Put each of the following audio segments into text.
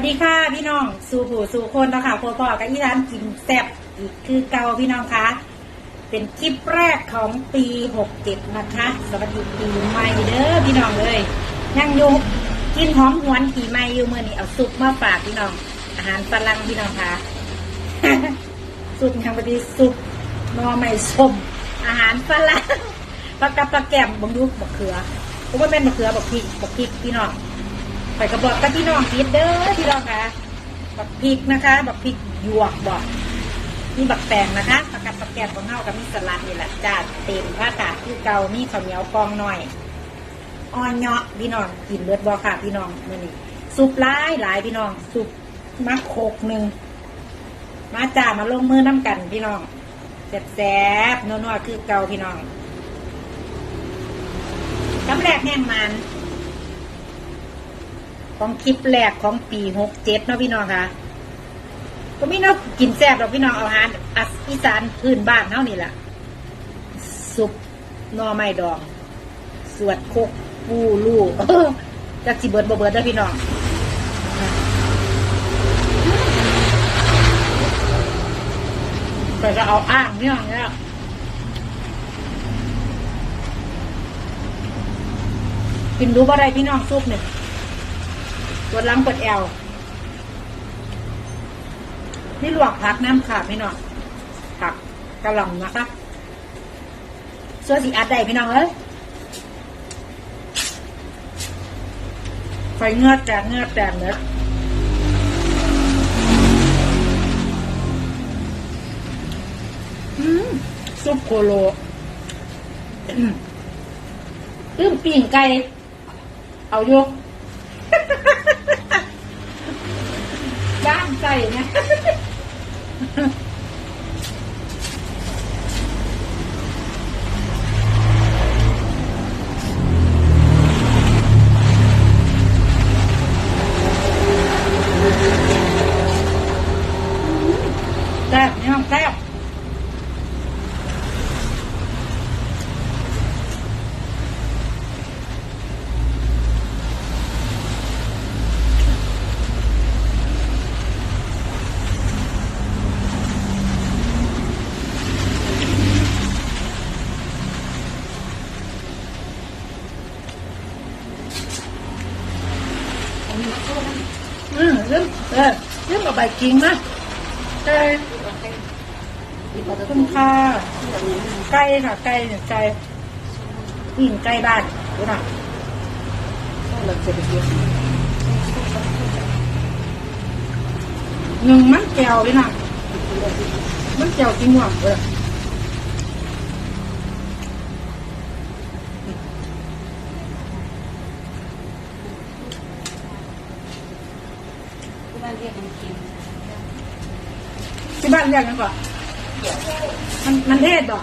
สดีค่ะพี่น้องสู่ผู้สู่คนเนาะค่ะพ่อพ่อกับอีร้านกินแซ่บอีกคือเก่าพี่น้องคะเป็นคลิปแรกของปีหกเจ็ดนะคะสวัสดีปีใหม่เด้อพี่น้องเลยยังอยู่กินหอมหวนปีใหม่อยู่เมื่อนี้เอาซุปมาฝากพี่น้อง อาหารฝรั่งพี่น้องคะซุปยังพอดีซุปนอไม่สมอาหารฝรั่งปลากระปลาแก้มบังดูบักเขือผมว่าเป็นบักเขือบักพริกบักพริกพี่น้อง ไปกระบอกกับพี่น้องพีดเด้อพี่น้องค่ะบักพริกนะคะบักพริกหยวกบอกนี่บักแตงนะคะผักกับผักแกมของเฮากับมีสลัดนี่แหละจ้าเต็มผ้ากาดคือเกามีข้าวเหนียวกองหน่อยอ่อนเนาะพี่น้องกินเลือดบอค่ะพี่น้องมื่อนี้ซุปหลายหลายพี่น้องซุปมักโคกหนึ่งมาจ้ามาลงมือน้ำกันพี่น้องแซ่บๆนัวๆคือเกาพี่น้องคำแรกแห้งมัน ของคลิปแรกของปีหกเจ็ดเนาะพี่น้องค่ะก็ไม่นาะกินแซ่บหรอกพี่น้องเอาอาหารอัสอีสานพื้นบ้านเท่านี่แหละซุปนอไม้ดอง สวดโคกปูลูกจากสิเบิร์ดบ่เบิร์ดเด้อพี่น้องแต่จะเอาอ้างพี่น้องเนี่ยกินดูบ่ได้พี่น้องซุปเนี่ย ปวดหลังปวดแอวนี่ลวกผักน้ำขาดพี่น้องผักกระหล่ำนะคะส่วนสีอัดได้พี่น้องเอ้ยไฟเงือดแตกเงือดแตกเนื้อซุปโคโลอืมตื้มปีงไก่เอาโยก ด้าน ใจนะ แซ่บนี่น้องแซ่บอืมเริ่มเออเริ่ม กับใบกิ้งนะใช่คุณค่ะไก่ค่ะ ไก่เนี่ยไก่ปิ่งไก่บ้านดูน่อยหนึ่งมันแก้วเลยนะมันแก้วจริงว่ะเออเรียกานเรียกกันก่อนมันมันเทศบ่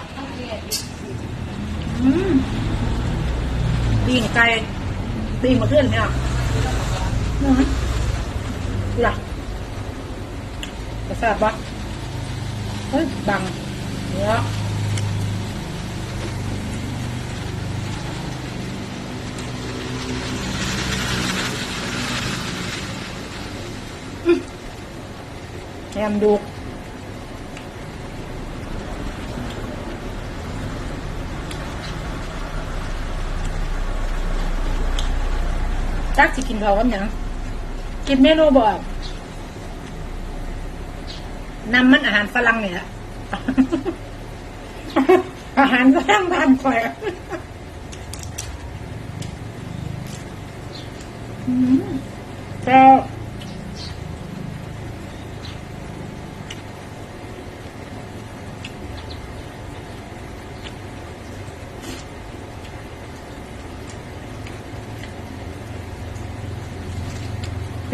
อืมปิ้งไก่ปิ้งมาขึ้นเนี่ยอืมดูล่ะจะแซ่บปะเฮ้ยบังเนื้อแฮมดู จักสิกินเขากับหยังกินเมนูบอกนำมันอาหารฝรั่งเนี่ยอาหารฝรั่งบ้านข่อยอืมก็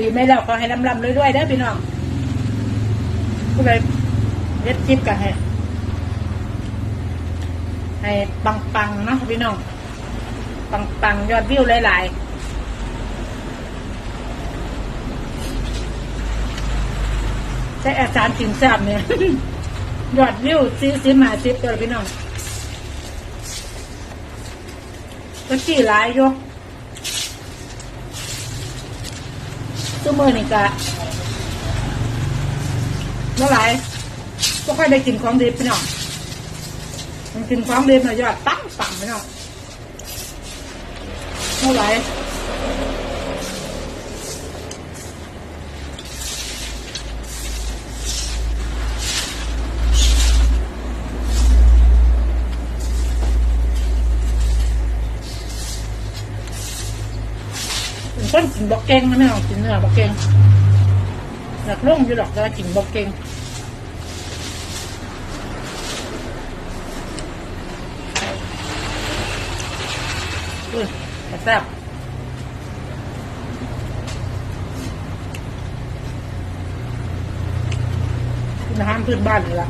ปีไม่แล้วขอให้ลำลำๆรวยๆเด้อพี่น้องก็เลยเย็ดจิบกันให้ให้ปังๆเนาะพี่น้องปังๆยอดวิวหลายๆใช้อาจารย์กินแซ่บเนี่ยยอดวิวซื้อซื้อมาซื้อตัวละพี่น้องก็กี่หลายยก ซูเมอร์นี่กะเมื่อไหร่ก็ค่อยได้กินของดีพี่น้องมันกินของดีมายอดตั้งต่ำพี่น้องเมื่อไหร่คนกินบอกเก่งนะไม่ต้องกิน เนื้อบอกเก่งอยากล่งอยู่หรอกแต่ว่ากินบอกเก่งอุ้ยแซ่บกินอาหารพื้นบ้านเลยล่ะ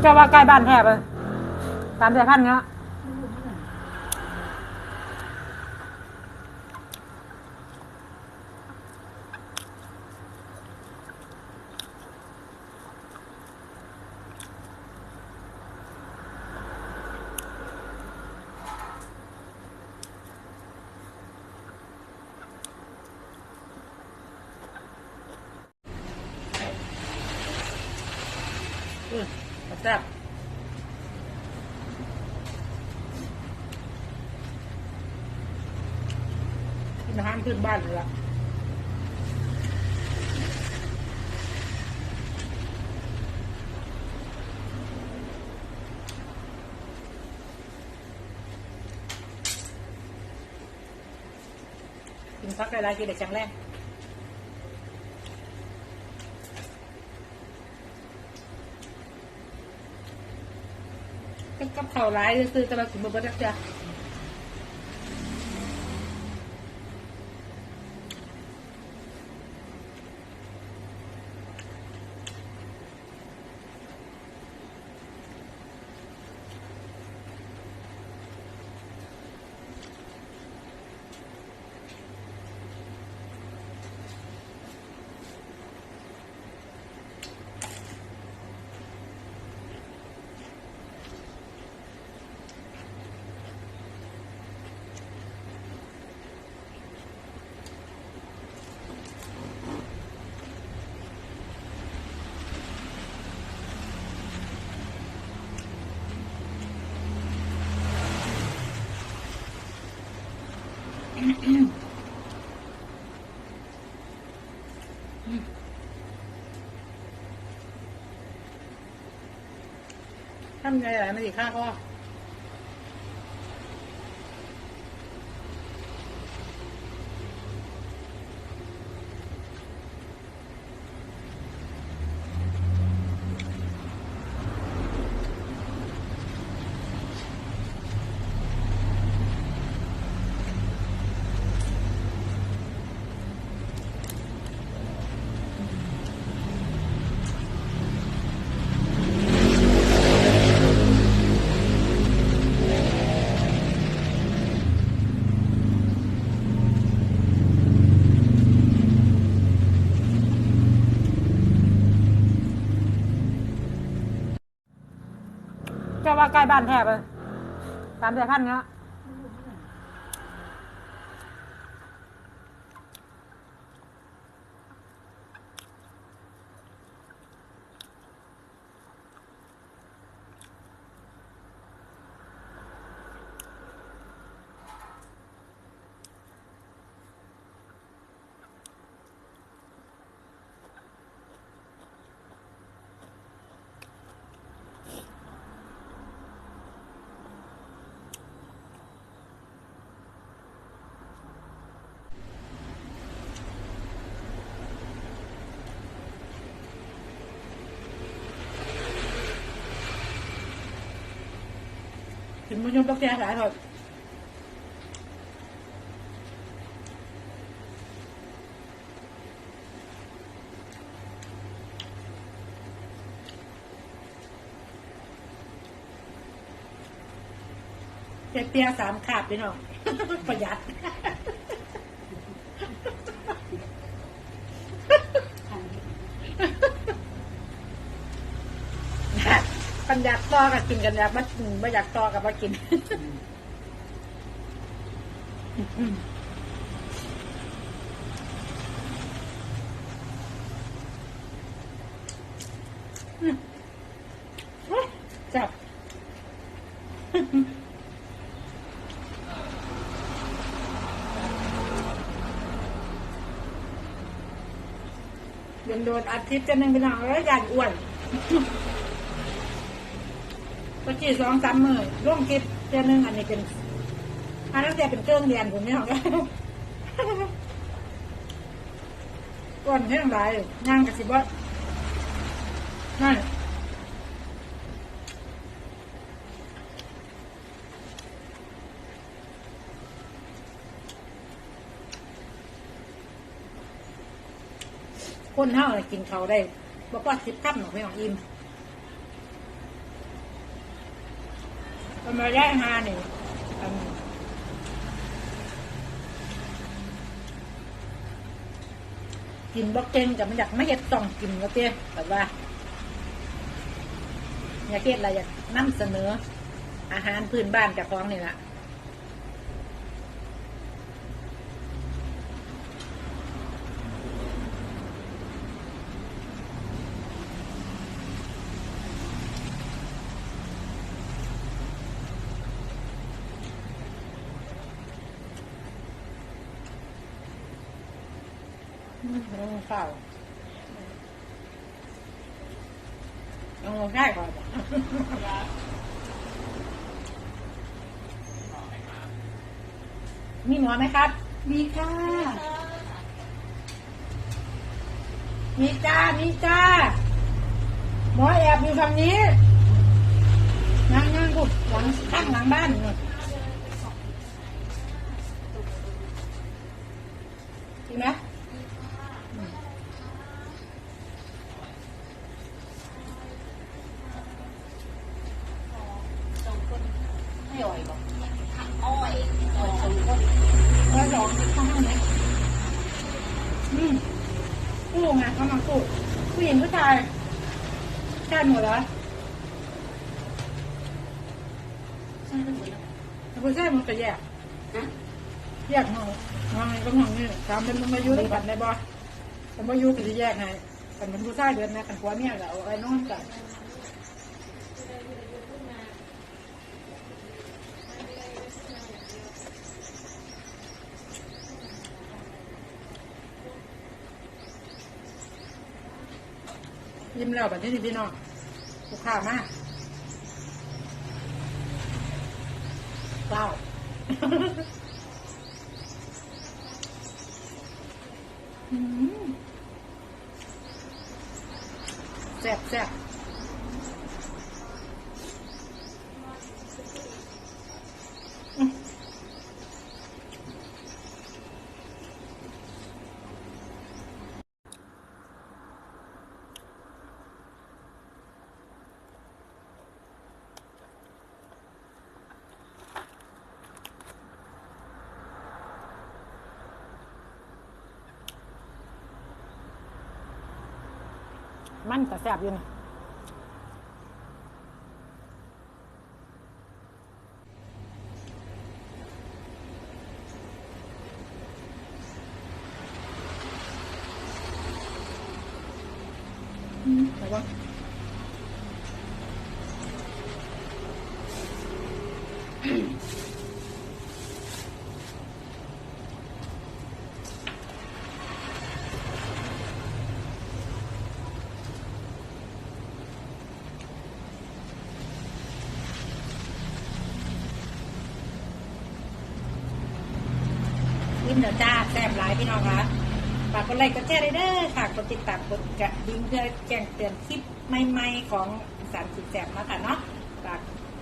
เจ้าว่าใกล้บ้านแทบเลยตามใจพันเงี้ย แซ่บกินอาหารพื้นบ้านเลยล่ะกินพักได้หลายทีเด็กแข็งแรง กับกับข้าลายซื้อแต่ว่ากินบ่เบิดแล้วจ้ะ ทำไงล่ะไม่ดีค่าข้ ใกล้บ้านแทบเลยสามสายพันธุ์เนาะ ถึงมันยมตกแจหลายคนเปียเปียสามขาบพี่น้องประหยัด ปัญญากต่อกับกินกันอยากมาไม่อยากต่อกับมากินจับเดินโดนอาทิตย์จะนึงไปหน่อยแล้วอยากอ้วน ปกติสองสามมือร่วมคลิปเดือนหนึงอันนี้เป็นอันนั้นแต่เป็นเครื่องเรียนผมไม่เอาแล้วก่อนเรื่องไรย่างกับสิบว่านั่นคนเท่าน่ะกินเขาวได้บอกว่าสิบคับหนูไม่เอาอิ่ม ทำไมได้มาเนี่ยกินบอกเก่งแต่มันอยากไม่เห็ดต้องกินก็เตี้ยแบบว่า อยากเห็ดอะไรอยากนำเสนอ อาหารพื้นบ้านจากของนี่แหละ ลงเฝ้าลงได้ก่อนมีหมอไหมครับ มีค่ะ มีจ้า มีจ้า หมอแอบอยู่ฝั่งนี้ นั่งนั่งกุดหลังข้างหลังบ้านนู่นจริงไหมอืม ไม่อ่อยหรอกอ้อยอ่อยสองคน แล้วสองข้างห้องนี้อืมกู้ไงเขามากู้ผู้หญิงผู้ชาย ใช่หมดแล้วใช่ทั้งหมดแล้วแต่ผู้ชายมันก็แยกนะแยกห้องห้องนี้ก็ห้องนี้ตามเป็นมันมาอยู่ด้วยกันได้บ่ผมมาอยู่ก็จะแยกไงกันเป็นผู้ชายเดินนะกันผัวเมียก็เอาไอ้นอนกันยิ้มแล้วแบบนี้พี่น้อง ลูกค้ามากเปล่าอืมแซ่บแซ่บ มันแต่แซ่บอยู่นี่ วะ ยิ้นเดี๋ยวจ้าแซ่บหลายพี่น้องคะฝากกดไลค์กดแชร์เลยเด้อฝากกดติดตามกดกระดิ่งเพื่อแจ้งเตือนคลิปใหม่ๆของสารสุดแซ่บนะคะเนาะฝาก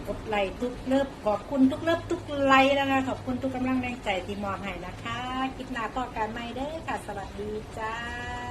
กดไลค์ทุกเลิฟขอบคุณทุกเลิฟทุกไลค์นะคะขอบคุณทุกกำลังแรงใจที่มอบให้นะคะคลิปหน้าต่อการใหม่เด้อค่ะ สวัสดีจ้า